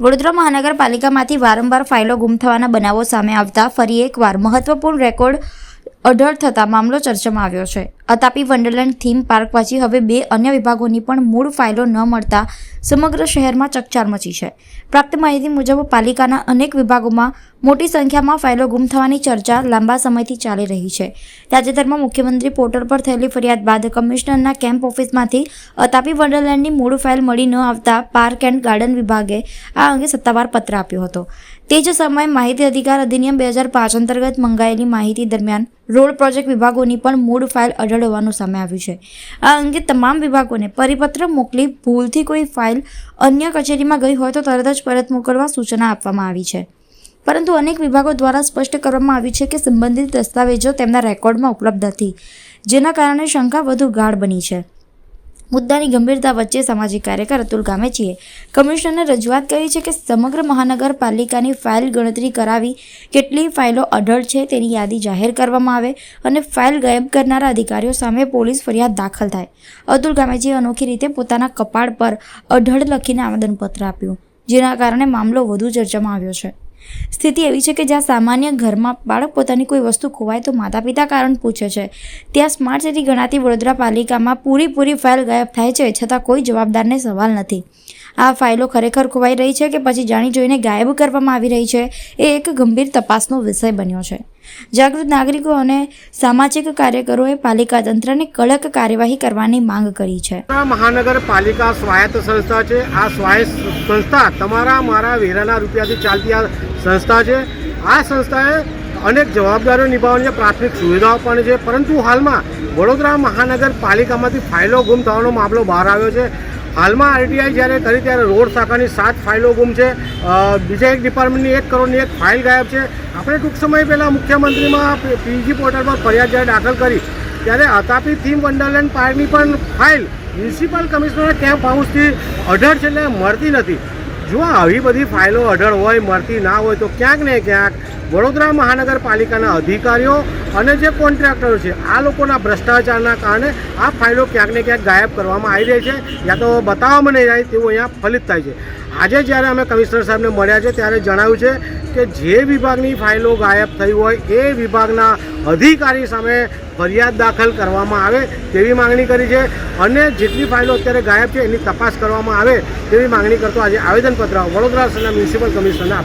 વડોદરા મહાનગરપાલિકામાંથી વારંવાર ફાઇલો ગુમ થવાના બનાવો સામે આવતા ફરી એકવાર મહત્વપૂર્ણ રેકોર્ડ અઢળ થતા મામલો ચર્ચામાં આવ્યો છે. અતાપી વંડરલેન્ડ થીમ પાર્ક પછી હવે બે અન્ય વિભાગોની પણ મૂળ ફાઇલો ન મળતા સમગ્ર શહેરમાં ચકચાર મચી છે. પ્રાપ્ત માહિતી મુજબ પાલિકાના અનેક વિભાગોમાં મોટી સંખ્યામાં ફાઇલો ગુમ થવાની ચર્ચા લાંબા સમયથી ચાલી રહી છે. તાજેતરમાં મુખ્યમંત્રી પોર્ટલ પર થયેલી ફરિયાદ બાદ કમિશનરના કેમ્પ ઓફિસમાંથી અતાપી વંડરલેન્ડની મૂળ ફાઇલ મળી ન આવતા પાર્ક એન્ડ ગાર્ડન વિભાગે આ અંગે સત્તાવાર પત્ર આપ્યો હતો. તે જ સમયે માહિતી અધિકાર અધિનિયમ બે હજાર પાંચ અંતર્ગત મંગાયેલી માહિતી દરમિયાન રોડ પ્રોજેક્ટ વિભાગોની પણ મૂળ ફાઇલ અઢળ હોવાનું સામે આવ્યું છે. આ અંગે તમામ વિભાગોને પરિપત્ર મોકલી ભૂલથી કોઈ ફાઇલ અન્ય કચેરીમાં ગઈ હોય તો તરત જ પરત મોકલવા સૂચના આપવામાં આવી છે. પરંતુ અનેક વિભાગો દ્વારા સ્પષ્ટ કરવામાં આવ્યું છે કે સંબંધિત દસ્તાવેજો તેમના રેકોર્ડમાં ઉપલબ્ધ નથી, જેના કારણે શંકા વધુ ગાઢ બની છે. મુદ્દાની ગંભીરતા વચ્ચે સામાજિક કાર્યકર અતુલ ગામેચીએ કમિશનરને રજૂઆત કરી છે કે સમગ્ર મહાનગરપાલિકાની ફાઇલ ગણતરી કરાવી કેટલી ફાઇલો અઢળ છે તેની યાદી જાહેર કરવામાં આવે અને ફાઇલ ગાયબ કરનારા અધિકારીઓ સામે પોલીસ ફરિયાદ દાખલ થાય. અતુલ ગામેચીએ અનોખી રીતે પોતાના કપાળ પર અઢળ લખીને આવેદનપત્ર આપ્યું, જેના કારણે મામલો વધુ ચર્ચામાં આવ્યો છે. સ્થિતિ એવી છે કે જ્યાં સામાન્ય ઘરમાં બાળક પોતાની કોઈ વસ્તુ ખોવાય તો માતા પિતા કારણ પૂછે છે. ત્યાં સ્માર્ટ સિટી ગણાતી વડોદરા પાલિકામાં પૂરી ફાઇલ ગાયબ થાય છે છતાં કોઈ જવાબદારને સવાલ નથી. આ ફાઇલો ખરેખર ખોવાઈ રહી છે કે પછી જાણી જોઈને ગાયબ કરવામાં આવી રહી છે એ એક ગંભીર તપાસનો વિષય બન્યો છે. જાગૃત નાગરિકો અને સામાજિક કાર્યકરોએ પાલિકા તંત્રને કડક કાર્યવાહી કરવાની માંગ કરી છે. આ મહાનગરપાલિકા સ્વાયત્ત સંસ્થા છે. આ સ્વાયત્ત સંસ્થા તમારા, મારા વેરાના રૂપિયાથી ચાલતી આ સંસ્થા છે. આ સંસ્થાએ અનેક જવાબદારીઓ નિભાવવાની પ્રાથમિક સુવિધાઓ પણ છે. પરંતુ હાલમાં વડોદરા મહાનગરપાલિકામાંથી ફાઇલો ગુમ થવાનો મામલો બહાર આવ્યો છે. હાલમાં આરટીઆઈ જ્યારે કરી ત્યારે રોડ શાખાની સાત ફાઇલો ગુમ છે. બીજા એક ડિપાર્ટમેન્ટની એક કરોડની એક ફાઇલ ગાયબ છે. આપણે ટૂંક સમય પહેલાં મુખ્યમંત્રીમાં પીજી પોર્ટલ પર ફરિયાદ જ્યારે દાખલ કરી, ત્યારે અતાપી થીમ વંડરલેન્ડ પાર્કની પણ ફાઇલ મ્યુનિસિપલ કમિશનર કેમ્પ હાઉસથી અઢળ છે એટલે મળતી નથી. જો આવી બધી ફાઇલો અઢળ હોય મળતી ના હોય, તો ક્યાંક ને ક્યાંક વડોદરા મહાનગરપાલિકાના અધિકારીઓ અને જે કોન્ટ્રાક્ટરો છે, આ લોકોના ભ્રષ્ટાચારના કારણે આ ફાઇલો ક્યાંક ને ક્યાંક ગાયબ કરવામાં આવી રહી છે. યા તો બતાવવામાં નહીં જાય તેવું અહીંયા ફલિત થાય છે. આજે જ્યારે અમે કમિશનર સાહેબને મળ્યા છે, ત્યારે જણાવ્યું છે કે જે વિભાગની ફાઇલો ગાયબ થઈ હોય, એ વિભાગના અધિકારી સામે ફરિયાદ દાખલ કરવામાં આવે તેવી માંગણી કરી છે અને જેટલી ફાઇલો અત્યારે ગાયબ છે, એની તપાસ કરવામાં આવે તેવી માંગણી કરતો આજે આવેદનપત્ર વડોદરા મ્યુનિસિપલ કમિશનરને